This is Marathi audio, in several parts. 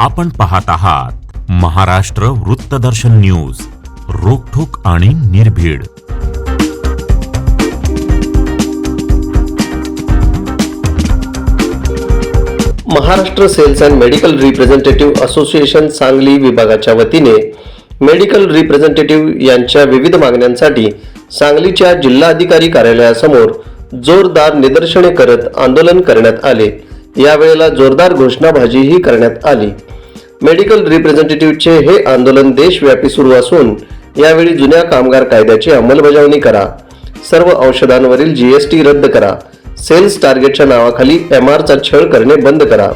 आपण पाहत आहात महाराष्ट्र वृत्तदर्शन न्यूज रोखोक आणि निर्भीड. Maharashtra sales and medical representative association Sangli विभागाच्या वतीने मेडिकल रिप्रेझेंटेटिव्ह यांच्या विविध मागण्यांसाठी सांगलीच्या जिल्हाधिकारी कार्यालयासमोर जोरदार निदर्शने करत आंदोलन करण्यात आले. यावेळेला जोरदार घोषणाबाजीही करण्यात आली. मेडिकल रिप्रेझेंटेटिव्हचे हे आंदोलन देशव्यापी सुरू असून यावेळी जुन्या कामगार कायद्याची अंमलबजावणी करा. सर्व औषधांवरील जीएसटी रद्द करा. सेल्स टार्गेटच्या नावाखाली एम आरचा छळ करणे बंद करा.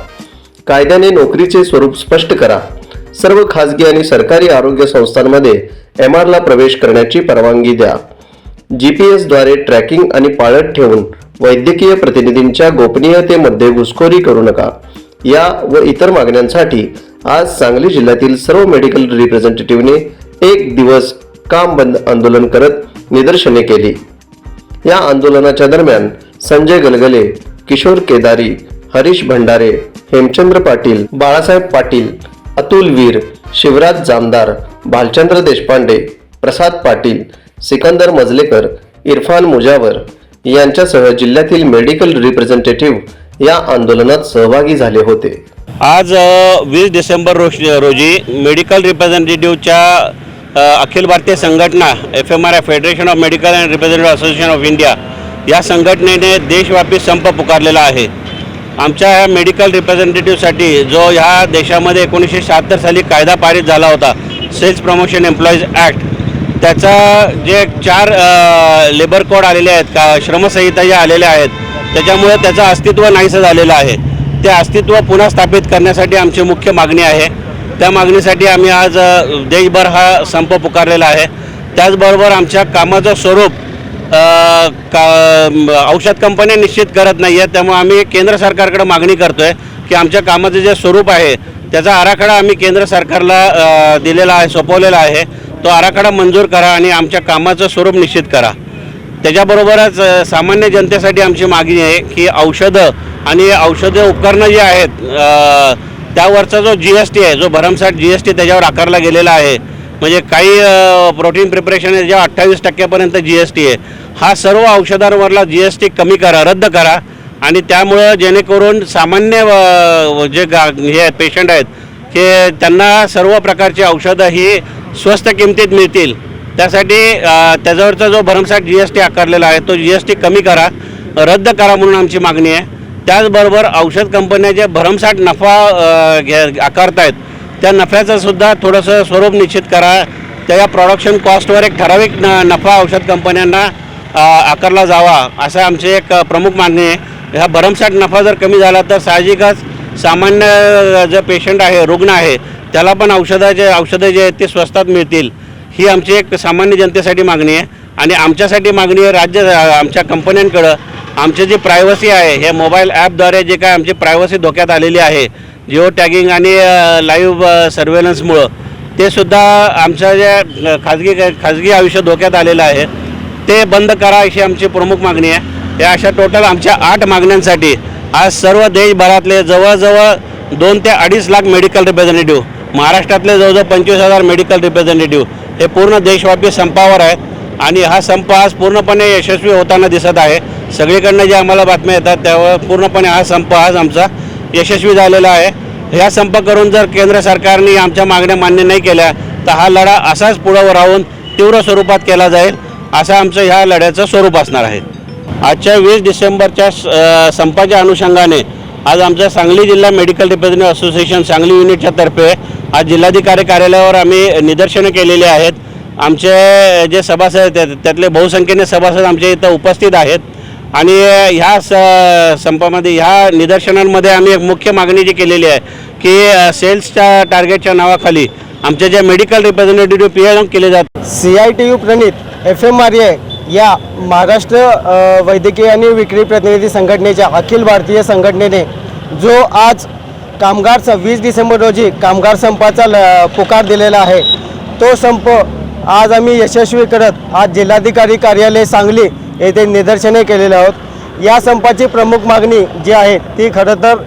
कायद्याने नोकरीचे स्वरूप स्पष्ट करा. सर्व खासगी आणि सरकारी आरोग्य संस्थांमध्ये एम आरला प्रवेश करण्याची परवानगी द्या. जी पी द्वारे ट्रॅकिंग आणि पाळत ठेवून वैद्यकीय प्रतिनिधींच्या गोपनीयतेमध्ये घुसखोरी करू नका. या व इतर मागण्यांसाठी आज सांगली जिल्ह्यातील सर्व मेडिकल रिप्रेझेंटेटिव्हने एक दिवस काम बंद आंदोलन करत निदर्शने केली. या आंदोलनाच्या दरम्यान संजय गलगले किशोर केदारी हरीश भंडारे हेमचंद्र पाटील बाळासाहेब पाटील अतुल वीर शिवराज जामदार भालचंद्र देशपांडे प्रसाद पाटील सिकंदर मजलेकर इरफान मुजावर यांच्यासह जिल्ह्यातील मेडिकल रिप्रेझेंटेटिव्ह या आंदोलनात सहभागी झाले होते. आज वीस डिसेंबर रोज रोजी मेडिकल रिप्रेझेंटेटिव्हच्या अखिल भारतीय संघटना F M R I federation of medical and representative association of India या संघटनेने देशव्यापी संप पुकारलेला आहे. आमच्या ह्या मेडिकल रिप्रेझेंटेटिव्हसाठी जो ह्या देशामध्ये एकोणीसशे शहात्तर साली कायदा पारित झाला होता सेल्स प्रमोशन एम्प्लॉईज ॲक्ट त्याचा जे चार लेबर कोड आलेले आहेत का श्रमसंहिता ज्या आलेल्या आहेत त्याच्यामुळे त्याचं अस्तित्व नाहीसं झालेलं आहे. ते अस्तित्व पुन्हा स्थापित करण्यासाठी आमची मुख्य मागणी आहे. त्या मागणीसाठी आम्ही आज देशभर हा संप पुकारलेला आहे. त्याचबरोबर आमच्या कामाचं स्वरूप का औषध कंपन्या निश्चित करत नाही आहे त्यामुळे आम्ही केंद्र सरकारकडे मागणी करतो आहे की आमच्या कामाचं जे स्वरूप आहे त्याचा आराखडा आम्ही केंद्र सरकारला दिलेला आहे सोपवलेला आहे. तो आराखडा मंजूर करा आणि आमच्या कामाचं स्वरूप निश्चित करा. त्याच्याबरोबरच सामान्य जनतेसाठी आमची मागणी आहे की औषधं आणि औषधं उपकरणं जी आहेत त्यावरचा जो जी एस टी आहे जो भरमसाठ जी एस टी त्याच्यावर आकारला गेलेला आहे. म्हणजे काही प्रोटीन प्रिपरेशन आहे अठ्ठावीस टक्क्यापर्यंत जी एस टी आहे. हा सर्व औषधांवरला जी एस टी कमी करा रद्द करा. आणि त्यामुळं जेणेकरून सामान्य जे गा हे पेशंट आहेत की त्यांना सर्व प्रकारची औषधं ही स्वस्त किमतीत मिळतील. त्यासाठी त्याच्यावरचा जो भरमसाठ जी एस टी आकारलेला आहे तो जी एस टी कमी करा रद्द करा म्हणून आमची मागणी आहे. त्याचबरोबर औषध कंपन्या ज्या भरमसाठ नफा अ, घे आकारतायत त्या नफ्याचं सुद्धा थोडंसं स्वरूप निश्चित करा. त्या प्रॉडक्शन कॉस्टवर एक ठराविक न नफा औषध कंपन्यांना आकारला जावा असं आमची एक प्रमुख मागणी आहे. ह्या भरमसाठ नफा जर कमी झाला तर साहजिकच सामान्य जे पेशंट आहे रुग्ण आहे त्याला पण औषधाचे औषधं जे आहेत ते स्वस्तात मिळतील. ही आमची एक सामान्य जनतेसाठी मागणी आहे. आणि आमच्यासाठी मागणी आहे राज्य आमच्या कंपन्यांकडं आमची जी प्रायव्हसी आहे हे मोबाईल ॲपद्वारे जे काय आमची प्रायव्हसी धोक्यात आलेली आहे जिओ टॅगिंग आणि लाईव्ह सर्वेलन्समुळं ते सुद्धा आमच्या जे खाजगी खाजगी आयुष्य धोक्यात आलेलं आहे ते बंद करा अशी आमची प्रमुख मागणी आहे. या अशा टोटल आमच्या आठ मागण्यांसाठी आज सर्व देशभरातले जवळजवळ दोन ते अडीच लाख मेडिकल रिप्रेझेंटेटिव्ह महाराष्ट्रातले जवळजवळ पंचवीस हजार मेडिकल रिप्रेझेंटेटिव्ह हे पूर्ण देशव्यापी संपावर आहेत आणि हा संप आज पूर्णपणे यशस्वी होताना दिसत आहे. सगळीकडनं जे आम्हाला बातम्या येतात त्यावर पूर्णपणे हा संप आज आमचा यशस्वी झालेला आहे. ह्या संप करून जर केंद्र सरकारने आमच्या मागण्या मान्य नाही केल्या तर हा लढा असाच पुढं राहून तीव्र स्वरूपात केला जाईल असं आमचं ह्या लढ्याचं स्वरूप असणार आहे. आजच्या वीस डिसेंबरच्या स- संपाच्या अनुषंगाने आज आमच्या सांगली जिल्हा मेडिकल रिप्रेझेंटेटिव्ह असोसिएशन सांगली युनिटच्या तर्फे आज जिल्हाधिकारी कार्यालयावर आम्ही निदर्शनं केलेली आहेत. आमचे जे सभासद आहेत त्यातले बहुसंख्येने सभासद आमच्या इथं उपस्थित आहेत. आणि ह्या स संपामध्ये ह्या निदर्शनांमध्ये आम्ही एक मुख्य मागणी जी केलेली आहे की सेल्सच्या टार्गेटच्या नावाखाली आमच्या ज्या मेडिकल रिप्रेझेंटेटिव्ह पी एम केले जातात सी आय टी यू प्रणित एफ एम आर ए या महाराष्ट्र वैद्यकीय आणि विक्री प्रतिनिधी संघटनेच्या अखिल भारतीय संघटनेने जो आज कामगार स वीस डिसेंबर रोजी कामगार संपाचा ल पुकार दिलेला आहे तो संप आज आम्ही यशस्वी करत आज जिल्हाधिकारी कार्यालय सांगली येथे निदर्शने केलेले आहोत. या संपाची प्रमुख मागणी जी आहे ती खरं तर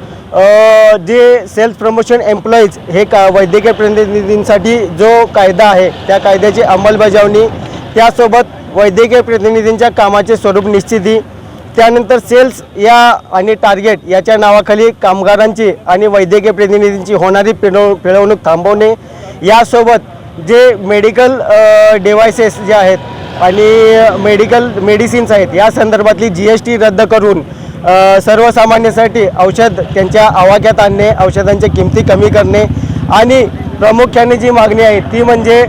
जे सेल्फ प्रमोशन एम्प्लॉईज हे का वैद्यकीय प्रतिनिधींसाठी जो कायदा आहे त्या कायद्याची अंमलबजावणी त्यासोबत वैद्यकीय प्रतिनिधींच्या कामाचे स्वरूप निश्चिती त्यानंतर सेल्स या आणि टार्गेट याच्या नावाखाली कामगारांची आणि वैद्यकीय प्रतिनिधींची होणारी पिळव पिळवणूक थांबवणे यासोबत जे मेडिकल डिव्हायसेस जे आहेत आणि मेडिकल मेडिसिन्स आहेत या संदर्भातली जी एस टी रद्द करून सर्वसामान्यासाठी औषध त्यांच्या आवाक्यात आणणे औषधांच्या किमती कमी करणे आणि प्रामुख्याने जी मागणी आहे ती म्हणजे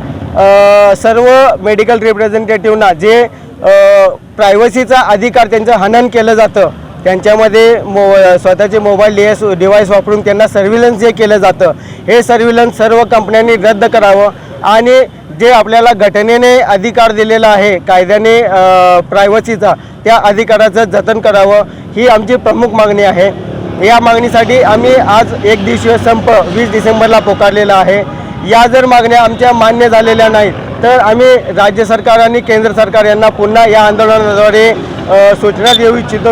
सर्व मेडिकल रिप्रेझेंटेटिव्हना जे प्रायव्हसीचा अधिकार त्यांचं हनन केलं जातं त्यांच्यामध्ये मो स्वतःचे मोबाईल डिएस डिव्हाइस वापरून त्यांना सर्व्हिलन्स जे केलं जातं हे सर्व्हिलन्स सर्व कंपन्यांनी रद्द करावं. आणि जे आपल्याला घटनेने अधिकार दिलेला आहे कायद्याने प्रायव्हसीचा त्या अधिकाराचं जतन करावं ही आमची प्रमुख मागणी आहे. या मागणीसाठी आम्ही आज एक दिवसीय संप वीस डिसेंबरला पुकारलेला आहे. या जर मागण्या आमच्या मान्य झालेल्या नाहीत तर आम्ही राज्य सरकार आणि केंद्र सरकार यांना पुन्हा या आंदोलनाद्वारे सूचना देऊ इच्छितो.